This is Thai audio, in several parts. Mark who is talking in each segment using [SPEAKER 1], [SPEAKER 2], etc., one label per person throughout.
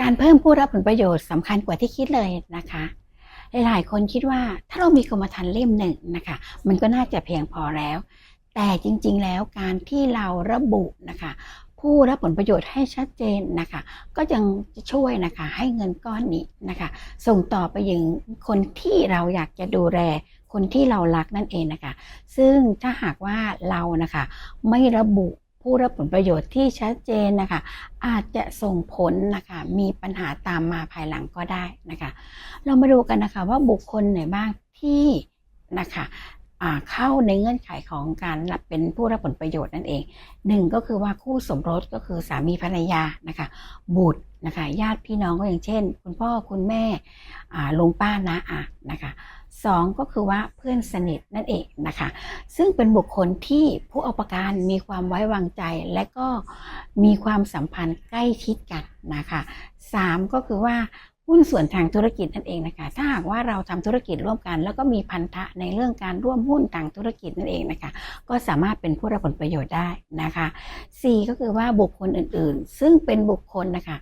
[SPEAKER 1] การเพิ่มผู้รับผลประโยชน์สำคัญกว่าที่คิดเลยนะคะหลายๆคนคิดว่าถ้าเรามีกรมธรรม์เล่มหนึ่งนะคะ มันก็น่าจะเพียงพอแล้ว แต่จริงๆแล้วการที่เราระบุนะคะ ผู้รับผลประโยชน์ให้ชัดเจนนะคะ ก็ยังจะช่วยนะคะให้เงินก้อนนี้นะคะ ส่งต่อไปยังคนที่เราอยากจะดูแลคนที่เรารักนั่นเองนะคะ ซึ่งถ้าหากว่าเรานะคะไม่ระบุ ผู้รับผลประโยชน์ที่ชัดเจนนะคะ อาจจะส่งผลนะคะมีปัญหาตามมาภายหลังก็ได้นะคะ เรามาดูกันนะคะว่าบุคคลไหนบ้างที่นะคะเข้าในเงื่อนไขของการรับเป็นผู้รับผลประโยชน์นั่นเองหนึ่งก็คือว่าคู่สมรสก็คือสามีภรรยานะคะ บุตรนะคะ ญาติพี่น้องก็อย่างเช่น คุณพ่อคุณแม่ลุงป้าน้าอานะคะ สองก็คือว่าเพื่อนสนิทนั่นเองนะคะ ซึ่งเป็นบุคคลที่ผู้เอาประกันมีความไว้วางใจ และก็มีความสัมพันธ์ใกล้ชิดกันนะคะสามก็คือว่าหุ้นส่วนทางธุรกิจนั่นเองนะคะ ถ้าหากว่าเราทำธุรกิจร่วมกัน แล้วก็มีพันธะในเรื่องการร่วมหุ้นทางธุรกิจนั่นเองนะคะ ก็สามารถเป็นผู้รับผลประโยชน์ได้นะคะ 4 ก็คือว่าบุคคลอื่นๆ ซึ่งเป็นบุคคลนะคะ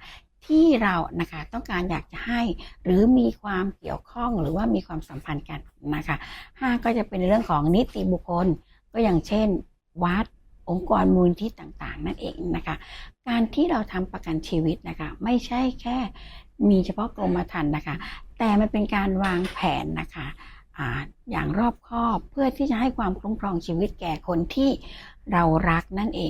[SPEAKER 1] ที่เรานะคะต้องการอยากจะให้หรือมีความเกี่ยวข้องหรือว่ามีความสัมพันธ์กันนะคะ5ก็จะเป็นเรื่องของนิติบุคคล ก็อย่างเช่น วัดองค์กรมูลที่ต่างๆ นั่นเองนะคะ การที่เราทำประกันชีวิตนะคะไม่ใช่แค่มีเฉพาะกรมธรรม์นะคะ แต่มันเป็นการวางแผนนะคะอ่าอย่างรอบคอบเพื่อที่จะให้ความคุ้มครองชีวิตแก่คนที่เรารักนั่นเอง